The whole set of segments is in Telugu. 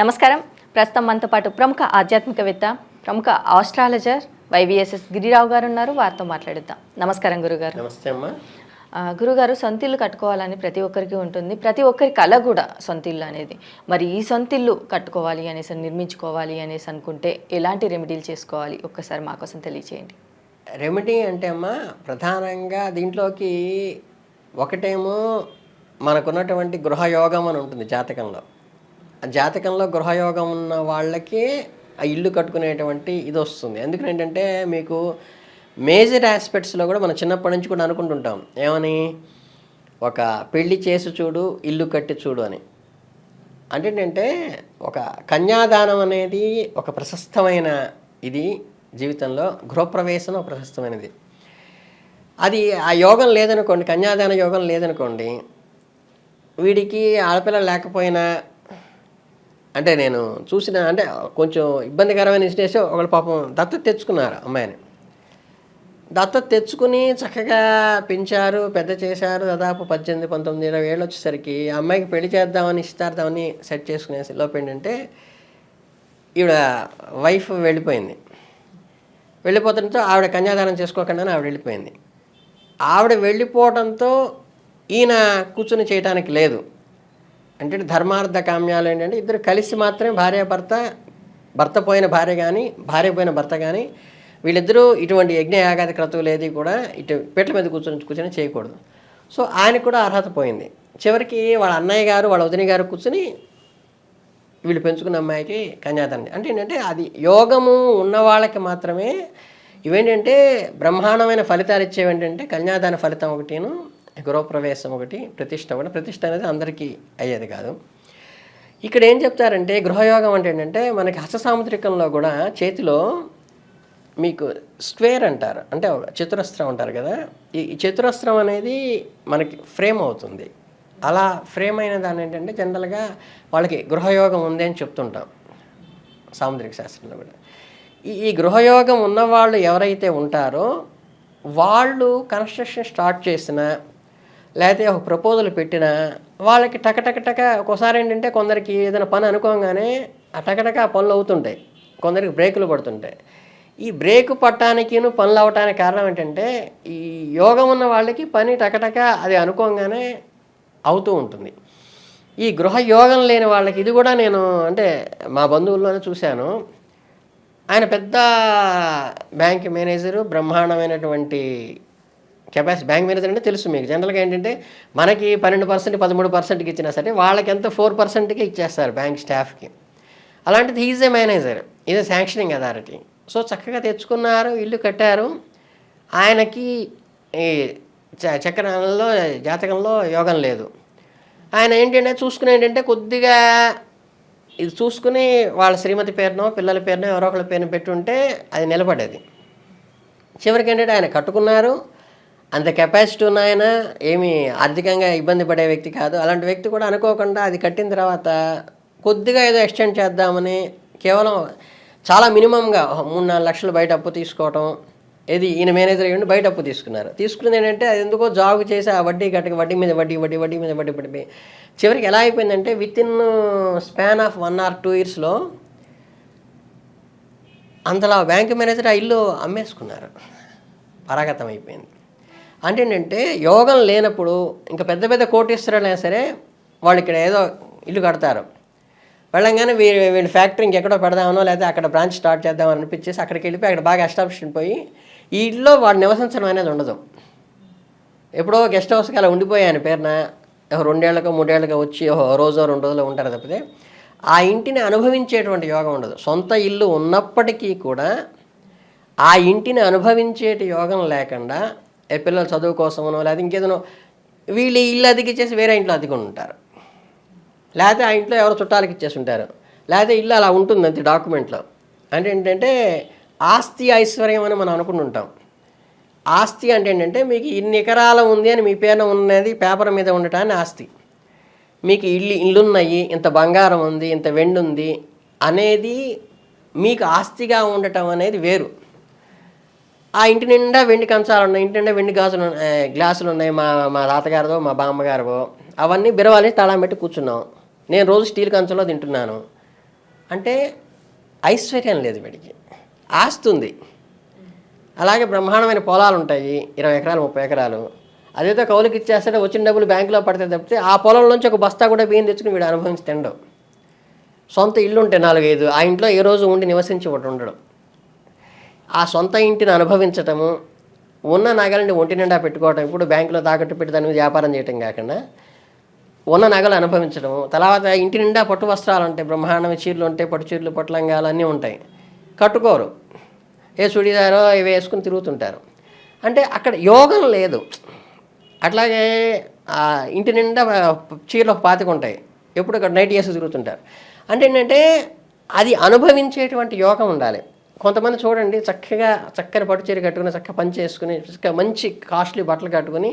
నమస్కారం. ప్రస్తుతం మనతో పాటు ప్రముఖ ఆధ్యాత్మికవేత్త ప్రముఖ ఆస్ట్రాలజర్ వైవిఎస్ఎస్ గిరిరావు గారు ఉన్నారు వారితో మాట్లాడిద్దాం. నమస్కారం గురుగారు. నమస్తే అమ్మా. గురుగారు సొంత ఇల్లు కట్టుకోవాలని ప్రతి ఒక్కరికి ఉంటుంది. ప్రతి ఒక్కరి కళ కూడా సొంత ఇల్లు అనేది. మరి ఈ సొంత ఇల్లు కట్టుకోవాలి అనేసి నిర్మించుకోవాలి అనేసి అనుకుంటే ఎలాంటి రెమెడీలు చేసుకోవాలి? ఒక్కసారి మా కోసం తెలియచేయండి. రెమెడీ అంటే అమ్మా ప్రధానంగా దీంట్లోకి ఒకటేమో మనకున్నటువంటి గృహయోగం అని ఉంటుంది జాతకంలో. జాతకంలో గృహయోగం ఉన్న వాళ్ళకి ఆ ఇల్లు కట్టుకునేటువంటి ఇది వస్తుంది. ఎందుకంటే ఏంటంటే మీకు మేజర్ ఆస్పెక్ట్స్లో కూడా మనం చిన్నప్పటి నుంచి కూడా అనుకుంటుంటాం. ఏమని? ఒక పెళ్ళి చేసి చూడు ఇల్లు కట్టి చూడు అని. అంటే ఏంటంటే ఒక కన్యాదానం అనేది ఒక ప్రశస్తమైన ఇది జీవితంలో. గృహప్రవేశం ఒక ప్రశస్తమైనది. అది ఆ యోగం లేదనుకోండి కన్యాదాన యోగం లేదనుకోండి వీడికి ఆడపిల్ల లేకపోయినా అంటే నేను చూసిన అంటే కొంచెం ఇబ్బందికరమైన సిచ్యువేషన్ ఒకళ్ళు పాపం దత్తత తెచ్చుకున్నారు అమ్మాయిని. దత్తత తెచ్చుకుని చక్కగా పెంచారు పెద్ద చేశారు. దాదాపు పద్దెనిమిది పంతొమ్మిది ఇరవై ఏళ్ళు వచ్చేసరికి ఆ అమ్మాయికి పెళ్ళి చేద్దామని ఇస్తార్థమని సెట్ చేసుకునే లోపు ఏంటంటే ఈవిడ వైఫ్ వెళ్ళిపోయింది. వెళ్ళిపోతుంటే ఆవిడ కన్యాదానం చేసుకోకుండానే ఆవిడ వెళ్ళిపోయింది. ఆవిడ వెళ్ళిపోవడంతో ఈయన కూర్చుని చేయడానికి లేదు. అంటే ధర్మార్థ కామ్యాలు ఏంటంటే ఇద్దరు కలిసి మాత్రమే భార్య భర్త భర్త పోయిన భార్య కానీ భార్య పోయిన భర్త కానీ వీళ్ళిద్దరూ ఇటువంటి యజ్ఞ యాగాది క్రతువులు ఏది కూడా ఇటు పీటల మీద కూర్చొని కూర్చొని చేయకూడదు. సో ఆయనకు కూడా అర్హత పోయింది. చివరికి వాళ్ళ అన్నయ్య గారు వాళ్ళ వదిన గారు కూర్చుని వీళ్ళు పెంచుకున్న అమ్మాయికి కన్యాదానం అంటే ఏంటంటే అది యోగము ఉన్న వాళ్ళకి మాత్రమే ఇవేంటంటే బ్రహ్మాండమైన ఫలితాలు ఇచ్చేవి ఏంటంటే కన్యాదాన ఫలితం ఒకటిను గృహప్రవేశం ఒకటి ప్రతిష్ట ఒకటి. ప్రతిష్ట అనేది అందరికీ అయ్యేది కాదు. ఇక్కడ ఏం చెప్తారంటే గృహయోగం అంటే ఏంటంటే మనకి హస్తసాముద్రికంలో కూడా చేతిలో మీకు స్క్వేర్ అంటారు. అంటే చతురస్త్రం అంటారు కదా. ఈ చతురస్త్రం అనేది మనకి ఫ్రేమ్ అవుతుంది. అలా ఫ్రేమ్ అయిన దాన్ని ఏంటంటే జనరల్గా వాళ్ళకి గృహయోగం ఉంది అని చెప్తుంటాం. సాముద్రిక శాస్త్రంలో కూడా. ఈ ఈ గృహయోగం ఉన్నవాళ్ళు ఎవరైతే ఉంటారో వాళ్ళు కన్స్ట్రక్షన్ స్టార్ట్ చేసిన లేకపోతే ఒక ప్రపోజల్ పెట్టినా వాళ్ళకి టకటకటక ఒకసారి ఏంటంటే కొందరికి ఏదైనా పని అనుకోగానే ఆ టకటక పనులు అవుతుంటాయి. కొందరికి బ్రేకులు పడుతుంటాయి. ఈ బ్రేక్ పట్టడానికిను పనులు అవటానికి కారణం ఏంటంటే ఈ యోగం ఉన్న వాళ్ళకి పని టకటక అది అనుకోగానే అవుతూ ఉంటుంది. ఈ గృహ యోగం లేని వాళ్ళకి ఇది కూడా నేను అంటే మా బంధువుల్లోనే చూశాను. ఆయన పెద్ద బ్యాంక్ మేనేజరు బ్రహ్మాండమైనటువంటి కెపాసిటీ బ్యాంక్ మేనేజర్ అంటే తెలుసు మీకు. జనరల్గా ఏంటంటే మనకి పన్నెండు పర్సెంట్ పదమూడు పర్సెంట్కి ఇచ్చినా సరే వాళ్ళకి ఎంత? ఫోర్ పర్సెంట్కి ఇచ్చేస్తారు బ్యాంక్ స్టాఫ్కి. అలాంటిది ఈజ్ ఏ మేనేజర్. ఇదే శాంక్షనింగ్ అథారిటీ. సో చక్కగా తెచ్చుకున్నారు ఇల్లు కట్టారు. ఆయనకి ఈ చ- చక్రంలో జాతకంలో యోగం లేదు. ఆయన ఏంటంటే చూసుకుని ఏంటంటే కొద్దిగా ఇది చూసుకుని వాళ్ళ శ్రీమతి పేరునో పిల్లల పేరునో ఎవరో ఒకళ్ళ పేరును పెట్టుంటే అది నిలబడేది. చివరికి ఏంటంటే ఆయన కట్టుకున్నారు. అంత కెపాసిటీ ఉన్న ఆయన ఆర్థికంగా ఇబ్బంది పడే వ్యక్తి కాదు. అలాంటి వ్యక్తి కూడా అనుకోకుండా అది కట్టిన తర్వాత కొద్దిగా ఏదో ఎక్స్టెండ్ చేద్దామని కేవలం చాలా మినిమంగా మూడు నాలుగు లక్షలు బయట అప్పు తీసుకోవటం ఏది ఈయన మేనేజర్ అయ్యండి బయట అప్పు తీసుకున్నారు. తీసుకున్నది ఏంటంటే అది ఎందుకో జాబ్ చేసి ఆ వడ్డీ కట్టక వడ్డీ మీద వడ్డీ వడ్డీ వడ్డీ మీద వడ్డీ పడిపోయి చివరికి ఎలా అయిపోయిందంటే within span of one or two ఇయర్స్లో అంతలా బ్యాంక్ మేనేజర్ ఆ ఇల్లు అమ్మేసుకున్నారు. పరాగతం అయిపోయింది. అంటే ఏంటంటే యోగం లేనప్పుడు ఇంకా పెద్ద పెద్ద కోటీశ్వరులైనా సరే వాళ్ళు ఇక్కడ ఏదో ఇల్లు కడతారు. వెళ్ళంగానే వీరి వీళ్ళ ఫ్యాక్టరీ ఇంకెక్కడో పెడదామనో లేకపోతే అక్కడ బ్రాంచ్ స్టార్ట్ చేద్దామని అనిపించేసి అక్కడికి వెళ్ళిపోయి అక్కడ బాగా ఎస్టాబ్లిష్మెంట్ పోయి ఈ ఇల్లు వాడు నివసించడం అనేది ఉండదు. ఎప్పుడో గెస్ట్ హౌస్కి అలా ఉండిపోయాను పేరున ఒక రెండేళ్ళకో మూడేళ్ళకో వచ్చి రోజో రెండు రోజులు ఉంటారు తప్పితే ఆ ఇంటిని అనుభవించేటువంటి యోగం ఉండదు. సొంత ఇల్లు ఉన్నప్పటికీ కూడా ఆ ఇంటిని అనుభవించేటి యోగం లేకుండా ఏ పిల్లల చదువు కోసమనో లేదా ఇంకేదనో వీళ్ళు ఇల్లు అదిగిచ్చేసి వేరే ఇంట్లో అదికొని ఉంటారు లేకపోతే ఆ ఇంట్లో ఎవరో చుట్టాలకి ఇచ్చేసి ఉంటారు లేకపోతే ఇల్లు అలా ఉంటుంది అంతే డాక్యుమెంట్లో. అంటే ఏంటంటే ఆస్తి ఐశ్వర్యం అని మనం అనుకుంటుంటాం. ఆస్తి అంటే ఏంటంటే మీకు ఇన్ని ఎకరాల ఉంది అని మీ పేరున ఉన్నది పేపర్ మీద ఉండటాన్ని ఆస్తి. మీకు ఇల్లు ఇల్లున్నాయి ఇంత బంగారం ఉంది ఇంత వెండి ఉంది అనేది మీకు ఆస్తిగా ఉండటం అనేది వేరు. ఆ ఇంటి నిండా వెండి కంచాలు ఉన్నాయి ఇంటి నిండా వెండి గాజులు ఉన్నాయి, గ్లాసులు ఉన్నాయి మా మా తాతగారిదో మా బామ్మగారివో. అవన్నీ బిరవాలి తాళం పెట్టి కూర్చున్నాం. నేను రోజు స్టీల్ కంచంలో తింటున్నాను. అంటే ఐశ్వర్యం లేదు వీడికి. ఆస్తుంది ఉంది. అలాగే బ్రహ్మాండమైన పొలాలు ఉంటాయి ఇరవై ఎకరాలు ముప్పై ఎకరాలు. అదేదో కౌలుకి ఇచ్చేస్తే వచ్చిన డబ్బులు బ్యాంకులో పడితే తప్పితే ఆ పొలంలోంచి ఒక బస్తా కూడా బియ్యం తెచ్చుకుని వీడు అనుభవించి తినడం సొంత ఇల్లు ఉంటే నాలుగైదు ఆ ఇంట్లో ఏ రోజు ఉండి నివసించి ఒకటి ఉండడం. ఆ సొంత ఇంటిని అనుభవించటము ఉన్న నగలని ఒంటి నిండా పెట్టుకోవటం ఇప్పుడు బ్యాంకులో తాకట్టు పెట్టి దాని మీద వ్యాపారం చేయటం కాకుండా ఉన్న నగలు అనుభవించడం తర్వాత ఇంటి నిండా పట్టు వస్త్రాలు ఉంటాయి బ్రహ్మాండమైన చీరలు ఉంటాయి పట్టు చీరలు పట్టు లంగాలు అన్నీ ఉంటాయి. కట్టుకోరు. ఏ చుడిదారో ఇవి వేసుకుని తిరుగుతుంటారు. అంటే అక్కడ యోగం లేదు. అట్లాగే ఆ ఇంటి నిండా చీరలు పాతికుంటాయి ఎప్పుడు అక్కడ నైట్ చేసి తిరుగుతుంటారు. అంటే ఏంటంటే అది అనుభవించేటువంటి యోగం ఉండాలి. కొంతమంది చూడండి చక్కగా చక్కని పట్టు చీర కట్టుకుని చక్కగా పని చేసుకుని చక్కగా మంచి కాస్ట్లీ బట్టలు కట్టుకుని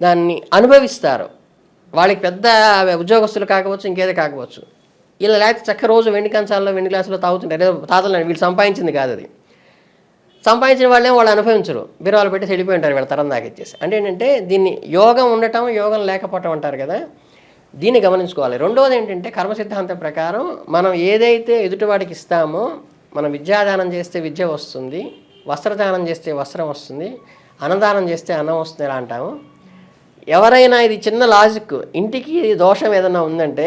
దాన్ని అనుభవిస్తారు. వాళ్ళకి పెద్ద ఉద్యోగస్తులు కాకపోవచ్చు ఇంకేదో కాకపోవచ్చు. ఇలా లేకపోతే చక్క రోజు వెండి కంచాల్లో వెండి గ్లాసులో తాగుతుంటారు. ఏదో తాతలు వీళ్ళు సంపాదించింది కాదు అది. సంపాదించిన వాళ్ళే వాళ్ళు అనుభవించరు. బీరువాలు పెట్టి చెడిపోయి ఉంటారు వీళ్ళ తరం దాకా ఇచ్చేసి అంటే ఏంటంటే దీన్ని యోగం ఉండటం యోగం లేకపోవటం అంటారు కదా దీన్ని గమనించుకోవాలి. రెండవది ఏంటంటే కర్మ సిద్ధాంతం ప్రకారం మనం ఏదైతే ఎదుటివాడికి ఇస్తామో మనం విద్యాదానం చేస్తే విద్య వస్తుంది వస్త్రదానం చేస్తే వస్త్రం వస్తుంది అన్నదానం చేస్తే అన్నం వస్తుంది ఎలా అంటాము? ఎవరైనా ఇది చిన్న లాజిక్ ఇంటికి దోషం ఏదైనా ఉందంటే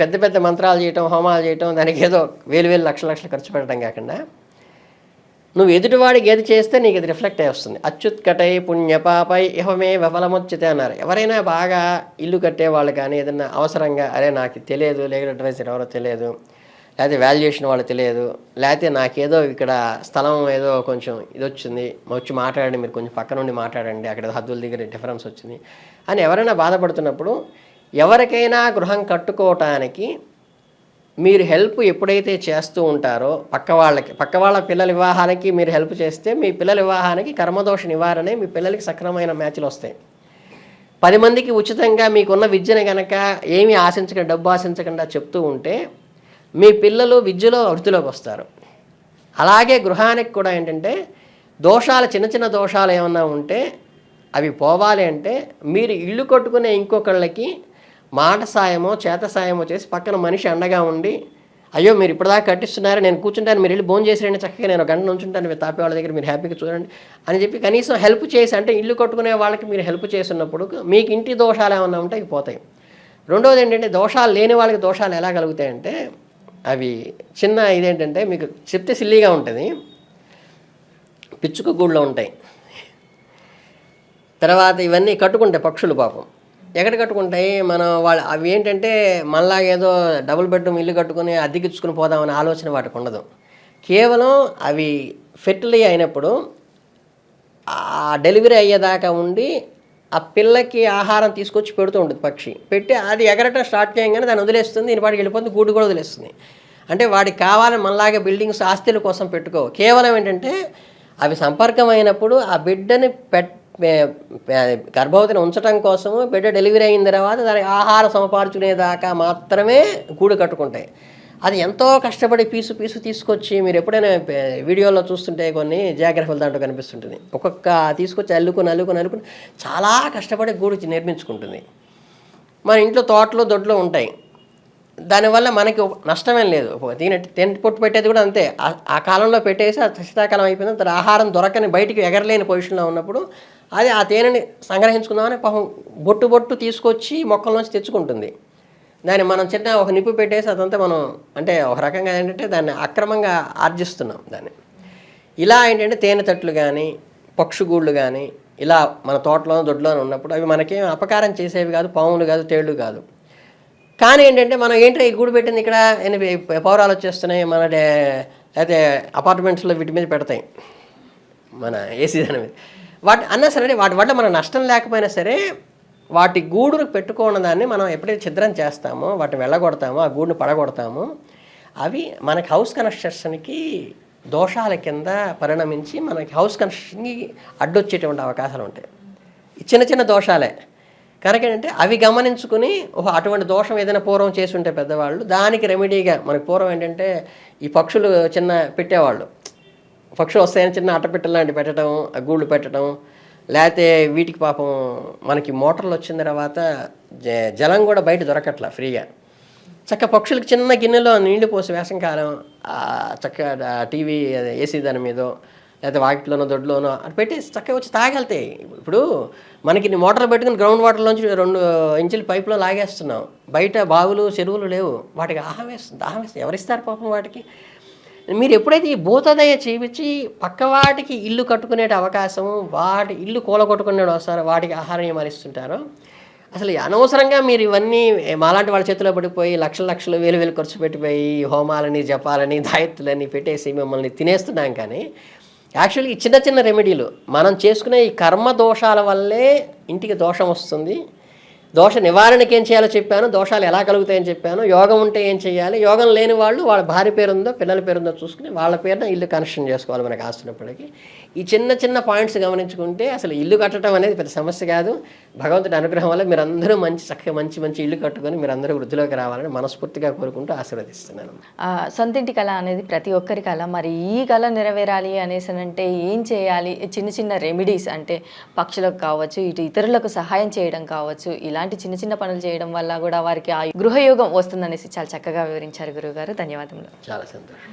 పెద్ద పెద్ద మంత్రాలు చేయటం హోమాలు చేయటం దానికి ఏదో వేలు వేలు లక్షల లక్షలు ఖర్చు పెట్టడం కాకుండా నువ్వు ఎదుటివాడికి ఏది చేస్తే నీకు ఇది రిఫ్లెక్ట్ అయి వస్తుంది. అచ్యుత్కటై పుణ్యపాపై ఇహమే విఫలమొచ్చితే అన్నారు. ఎవరైనా బాగా ఇల్లు కట్టే వాళ్ళు కానీ ఏదైనా అవసరంగా అరే నాకు తెలియదు లేకపోతే అడ్వైజర్ ఎవరో తెలియదు లేకపోతే వాల్యుయేషన్ వాళ్ళు తెలియదు. లేకపోతే నాకేదో ఇక్కడ స్థలం ఏదో కొంచెం ఇది వచ్చింది వచ్చి మాట్లాడండి మీరు కొంచెం పక్క నుండి మాట్లాడండి అక్కడ హద్దుల దగ్గర డిఫరెన్స్ వచ్చింది అని ఎవరైనా బాధపడుతున్నప్పుడు ఎవరికైనా గృహం కట్టుకోవటానికి మీరు హెల్ప్ ఎప్పుడైతే చేస్తూ ఉంటారో పక్క వాళ్ళకి పక్క వాళ్ళ పిల్లల వివాహానికి మీరు హెల్ప్ చేస్తే మీ పిల్లల వివాహానికి కర్మదోష నివారణ మీ పిల్లలకి సక్రమమైన మ్యాచ్లు వస్తాయి. పది మందికి ఉచితంగా మీకున్న విద్యను కనుక ఏమీ ఆశించకుండా డబ్బు ఆశించకుండా చెప్తూ ఉంటే మీ పిల్లలు విద్యలో వృత్తిలోకి వస్తారు. అలాగే గృహానికి కూడా ఏంటంటే దోషాలు చిన్న చిన్న దోషాలు ఏమన్నా ఉంటే అవి పోవాలి అంటే మీరు ఇల్లు కట్టుకునే ఇంకొకళ్ళకి మాట సాయమో చేత సాయమో చేసి పక్కన మనిషి అండగా ఉండి అయ్యో మీరు ఇప్పటిదాకా కట్టిస్తున్నారు నేను కూర్చుంటాను మీరు వెళ్ళి భోజనం చేసిరండి చక్కగా నేను గంట నుంచుంటాను మీరు తాపే వాళ్ళ దగ్గర మీరు హ్యాపీగా చూడండి అని చెప్పి కనీసం హెల్ప్ చేసి అంటే ఇల్లు కట్టుకునే వాళ్ళకి మీరు హెల్ప్ చేస్తున్నప్పుడు మీకు ఇంటి దోషాలు ఏమన్నా ఉంటే అవి పోతాయి. రెండవది ఏంటంటే దోషాలు లేని వాళ్ళకి దోషాలు ఎలా కలుగుతాయంటే అవి చిన్న ఇదేంటంటే మీకు చెప్తే సిల్లీగా ఉంటుంది. పిచ్చుక గూళ్ళో ఉంటాయి. తర్వాత ఇవన్నీ కట్టుకుంటాయి పక్షులు పాపం. ఎక్కడ కట్టుకుంటాయి? మనం వాళ్ళు అవి ఏంటంటే మళ్ళా ఏదో డబుల్ బెడ్రూమ్ ఇల్లు కట్టుకుని అద్దెకిచ్చుకుని పోదామనే ఆలోచన వాటికి ఉండదు. కేవలం అవి ఫెర్టిలై అయినప్పుడు ఆ డెలివరీ అయ్యేదాకా ఉండి ఆ పిల్లకి ఆహారం తీసుకొచ్చి పెడుతూ ఉంటుంది పక్షి. పెట్టి అది ఎగరటం స్టార్ట్ చేయగానే దాన్ని వదిలేస్తుంది దీని పాటికి వెళ్ళిపోతుంది గూడు కూడా వదిలేస్తుంది. అంటే వాడికి కావాలని మనలాగే బిల్డింగ్స్ ఆస్తుల కోసం పెట్టుకో కేవలం ఏంటంటే అవి సంపర్కం అయినప్పుడు ఆ బిడ్డని పెట్ గర్భవతిని ఉంచడం కోసము బిడ్డ డెలివరీ అయిన తర్వాత దానికి ఆహారం సమపార్చుకునేదాకా మాత్రమే గూడు కట్టుకుంటాయి. అది ఎంతో కష్టపడి పీసు పీసు తీసుకొచ్చి మీరు ఎప్పుడైనా వీడియోలో చూస్తుంటే కొన్ని జాగ్రఫీలు దాంట్లో కనిపిస్తుంటుంది. ఒక్కొక్క తీసుకొచ్చి అల్లుకొని అల్లుకొని అల్లుకొని చాలా కష్టపడి గూడు నిర్మించుకుంటుంది. మన ఇంట్లో తోటలు దొడ్లు ఉంటాయి. దానివల్ల మనకి నష్టమేం లేదు. దీని టెంట్ పొట్టు పెట్టేది కూడా అంతే. ఆ- కాలంలో పెట్టేసి ఆ శీతాకాలం అయిపోయింది తర్వాత ఆహారం దొరకని బయటికి ఎగరలేని పొజిషన్లో ఉన్నప్పుడు అది ఆ తేనెని సంగ్రహించుకుందామని పాపం బొట్టు బొట్టు తీసుకొచ్చి మొక్కల్లోంచి తెచ్చుకుంటుంది. దాన్ని మనం చిన్న ఒక నిప్పు పెట్టేసి అదంతా మనం అంటే ఒక రకంగా ఏంటంటే దాన్ని అక్రమంగా ఆర్జిస్తున్నాం దాన్ని. ఇలా ఏంటంటే తేనె తట్లు కానీ పక్షుగూళ్ళు కానీ ఇలా మన తోటలోనూ దొడ్లోనూ ఉన్నప్పుడు అవి మనకేం అపకారం చేసేవి కాదు పాములు కాదు తేళ్ళు కాదు. కానీ ఏంటంటే మనం ఏంటో ఈ గూడు పెట్టింది ఇక్కడ? ఎనిమిది పౌరాలు వచ్చేస్తున్నాయి మన అయితే అపార్ట్మెంట్స్లో వీటి మీద పెడతాయి మన ఏసీ దాని మీద. వాటి అన్నా సరే వాటి వల్ల మన నష్టం లేకపోయినా సరే వాటి గూడును పెట్టుకున్న దాన్ని మనం ఎప్పుడైతే ఛిద్రం చేస్తామో వాటిని వెళ్ళగొడతామో ఆ గూడును పడగొడతామో అవి మనకి హౌస్ కన్స్ట్రక్షన్కి దోషాల కింద పరిణమించి మనకి హౌస్ కన్స్ట్రక్షన్కి అడ్డొచ్చేటువంటి అవకాశాలు ఉంటాయి. చిన్న చిన్న దోషాలే. కనుక ఏంటంటే అవి గమనించుకుని ఓహో అటువంటి దోషం ఏదైనా పూర్వం చేసి ఉంటే పెద్దవాళ్ళు దానికి రెమెడీగా మనకి పూర్వం ఏంటంటే ఈ పక్షులు చిన్న పెట్టేవాళ్ళు. పక్షులు వస్తాయని చిన్న అట్టపెట్టెలు లాంటివి పెట్టడం ఆ గూళ్ళు పెట్టడం లేకపోతే వీటికి పాపం మనకి మోటార్లు వచ్చిన తర్వాత జ- జలం కూడా బయట దొరకట్లా ఫ్రీగా. చక్క పక్షులకు చిన్న గిన్నెలో నీళ్ళు పోసి వేసంకాలం చక్క టీవీ ఏసీ దాని మీదో లేకపోతే వాకిట్లోనో దొడ్లోనో అది పెట్టి చక్కగా వచ్చి తాగెళ్తాయి ఇప్పుడు మనకి మోటార్ పెట్టుకుని గ్రౌండ్ వాటర్లోంచి రెండు ఇంచుల పైపులో లాగేస్తున్నాం. బయట బావులు చెరువులు లేవు. వాటికి ఆహం వేస్తుంది. ఆహం వేస్తుంది ఎవరిస్తారు పాపం వాటికి? మీరు ఎప్పుడైతే ఈ భూతదయ చూపించి పక్కవాటికి ఇల్లు కట్టుకునే అవకాశం వాటి ఇల్లు కూలగొట్టుకునే వస్తారు వాటికి ఆహారం ఏమరిస్తుంటారో అసలు అనవసరంగా మీరు ఇవన్నీ మాలాంటి వాళ్ళ చేతిలో పడిపోయి లక్షల లక్షలు వేలు వేలు ఖర్చు పెట్టిపోయి హోమాలని జపాలని దాయత్తులని పెట్టేసి మిమ్మల్ని తినేస్తున్నాం కానీ యాక్చువల్లీ ఈ చిన్న చిన్న రెమెడీలు మనం చేసుకునే ఈ కర్మ దోషాల వల్లే ఇంటికి దోషం వస్తుంది. దోష నివారణకి ఏం చేయాలో చెప్పాను దోషాలు ఎలా కలుగుతాయని చెప్పాను యోగం ఉంటే ఏం చేయాలి యోగం లేని వాళ్ళు వాళ్ళ భార్య పేరుందో పిల్లల పేరుందో చూసుకుని వాళ్ళ పేరున ఇల్లు కనెక్షన్ చేసుకోవాలి మనకు ఆస్తున్నప్పటికీ. ఈ చిన్న చిన్న పాయింట్స్ గమనించుకుంటే అసలు ఇల్లు కట్టడం అనేది పెద్ద సమస్య కాదు. భగవంతుడి అనుగ్రహం వల్ల మీరందరూ మంచి చక్కగా మంచి మంచి ఇల్లు కట్టుకొని మీరందరూ వృద్ధిలోకి రావాలని మనస్ఫూర్తిగా కోరుకుంటూ ఆశీర్వదిస్తున్నాను. సొంతింటి కళ అనేది ప్రతి ఒక్కరి కళ. మరి ఈ కళ నెరవేరాలి అనేసి అంటే ఏం చేయాలి? చిన్న చిన్న రెమెడీస్ అంటే పక్షులకు కావచ్చు ఇటు ఇతరులకు సహాయం చేయడం కావచ్చు ఇలాంటి చిన్న చిన్న పనులు చేయడం వల్ల కూడా వారికి ఆ గృహయోగం వస్తుందనేసి చాలా చక్కగా వివరించారు గురువుగారు. ధన్యవాదములు. చాలా సంతోషం.